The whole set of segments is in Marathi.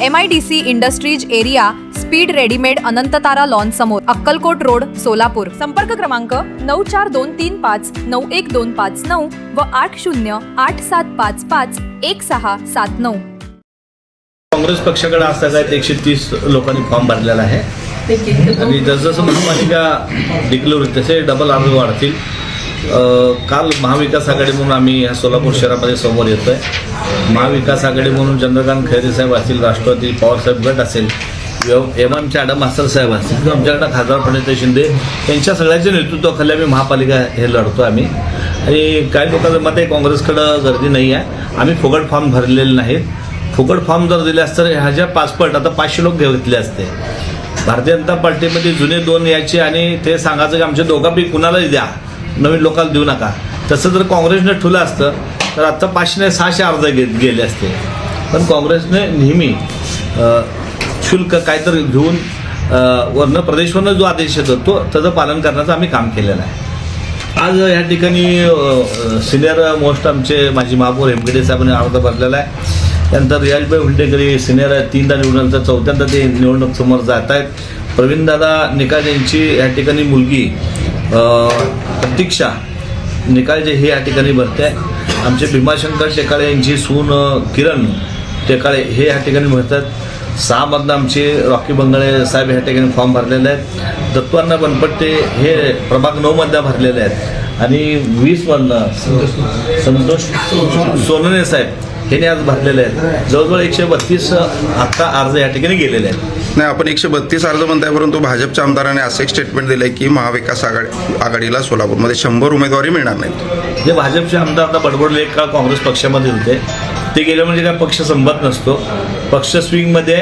M I D C industries area speed readymade Anantatara lawn समोर अक्कलकोट रोड सोलापूर. संपर्क क्रमांक नऊ चार दोन तीन पाच नऊ एक दोन पाच नऊ व आठ शून्य आठ सात पाच पाच एक सहा सात नऊ. काँग्रेस पक्षाकडे आज सगळ्यात एकशे तीस लोकांनी फॉर्म भरलेला आहे. आणि जसजसं महापालिका डिक्लेअर होईल तसे डबल अर्ज वाढतील. काल महाविकास आघाडी म्हणून आम्ही ह्या सोलापूर शहरामध्ये समोर येतो आहे महाविकास आघाडी म्हणून चंद्रकांत खैरे साहेब असतील राष्ट्रवादी पवारसाहेब गट असेल एम एम आडम मास्तर साहेब असतील किंवा आमच्याकडे खासदार प्रणित शिंदे यांच्या सगळ्यांच्या नेतृत्वाखाली आम्ही महापालिका हे लढतो आम्ही. आणि काही लोकांचं मत आहे काँग्रेसकडं गर्दी नाही आहे. आम्ही फुकट फॉर्म भरलेले नाहीत. फुकट फॉर्म जर दिले असतं तर ह्याच्या पासपोर्ट आता पाचशे लोक घेतले असते. भारतीय जनता पार्टीमध्ये जुने दोन यायचे आणि ते सांगायचं की आमच्या दोघापैकी कुणालाही द्या. नवीन लोकांना देऊ नका. तसं जर काँग्रेसने ठुलं असतं तर आत्ता पाचशे नाही सहाशे अर्ज घेत गेले असते. पण काँग्रेसने नेहमी शुल्क काहीतरी घेऊन वरनं प्रदेशवरनं जो आदेश येतो तो त्याचं पालन करण्याचं आम्ही काम केलेलं आहे. आज या ठिकाणी सिनियर मोस्ट आमचे माजी महापौर हेमगडे साहेबांनी अर्ज भरलेला आहे. त्यानंतर रियाजभाई हुंडेकरी सिनियर तीनदा निवडणूक चौथ्यांदा ते निवडणूक समोर जात आहेत. प्रवीणदादा निकाल यांची या ठिकाणी मुलगी प्रतीक्षा निकाळजे हे या ठिकाणी भरते आहे आमचे भीमाशंकर टेकाळे यांची सून किरण टेकाळे हे या ठिकाणी भरतात. सहामधनं आमचे रॉकी बंगाळे साहेब ह्या ठिकाणी फॉर्म भरलेले आहेत. दत्वांना बनपट्टे हे प्रभाग नऊमधनं भरलेले आहेत. आणि वीसमधनं संतोष सोनने साहेब यांनी आज भरलेले आहेत. जवळजवळ एकशे बत्तीस आत्ता अर्ज या ठिकाणी गेलेले आहेत. नाही आपण एकशे बत्तीस अर्ज म्हणताय परंतु भाजपच्या आमदाराने असं एक स्टेटमेंट दिलंय की महाविकास आघाडी आघाडीला सोलापूरमध्ये शंभर उमेदवारी मिळणार नाहीत. जे भाजपचे आमदार आता बडबडले एक काळ काँग्रेस पक्षामध्ये होते. ते गेले म्हणजे काय पक्ष संपत नसतो. पक्ष स्विंगमध्ये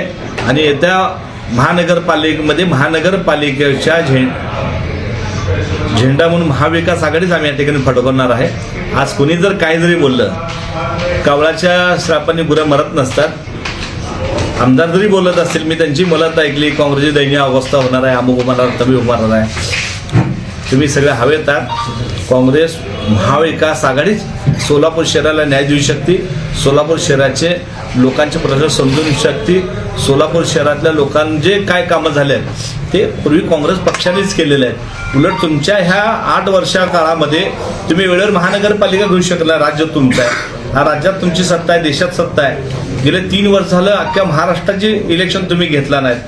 आणि येत्या महानगरपालिकेमध्ये महानगरपालिकेच्या झें झेंडा म्हणून महाविकास आघाडीच आम्ही या ठिकाणी फडकवणार आहे. आज कुणी जर काही जरी बोललं कावळाच्या श्रापाने गुऱ्या मरत नसतात. आमदार जरी बोलत असतील मी त्यांची मलत ऐकली काँग्रेसची दैनीय अवस्था होणार आहे अमुक होणार तमी उभारणार आहे. तुम्ही सगळे हवेत आहात. काँग्रेस महाविकास आघाडीच सोलापूर शहराला न्याय देऊ शकते. सोलापूर शहराचे लोकांचे प्रश्न समजून घेऊ शकते. सोलापूर शहरातल्या लोकांचे काय कामं झाले आहेत ते पूर्वी काँग्रेस पक्षानेच केलेले आहेत. उलट तुमच्या ह्या आठ वर्षा काळामध्ये तुम्ही वेळेवर महानगरपालिका घेऊ शकला राज्य तुमचं आहे. हा राज्यात तुमची सत्ता आहे देशात सत्ता आहे. गेले तीन वर्ष झालं अख्ख्या महाराष्ट्राचे इलेक्शन तुम्ही घेतला नाहीत.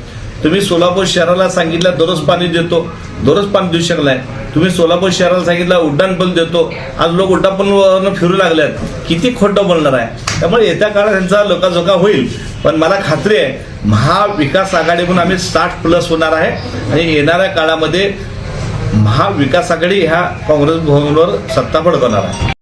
तुम्ही सोलापूर शहराला सांगितलं दररोज पाणी देतो दररोज पाणी देऊ शकलाय तुम्ही सोलापूर शहराला सांगितलं उड्डाणपूल देतो. आज लोक उड्डाणपूलवरनं फिरू लागलेत किती खोटं बोलणार आहे? त्यामुळे येत्या काळात त्यांचा लोकाजोका होईल. पण मला खात्री आहे महाविकास आघाडी म्हणून आम्ही साठ प्लस होणार आहे. आणि येणाऱ्या काळामध्ये महाविकास आघाडी ह्या काँग्रेस भवनवर सत्ता पडकवणार आहे.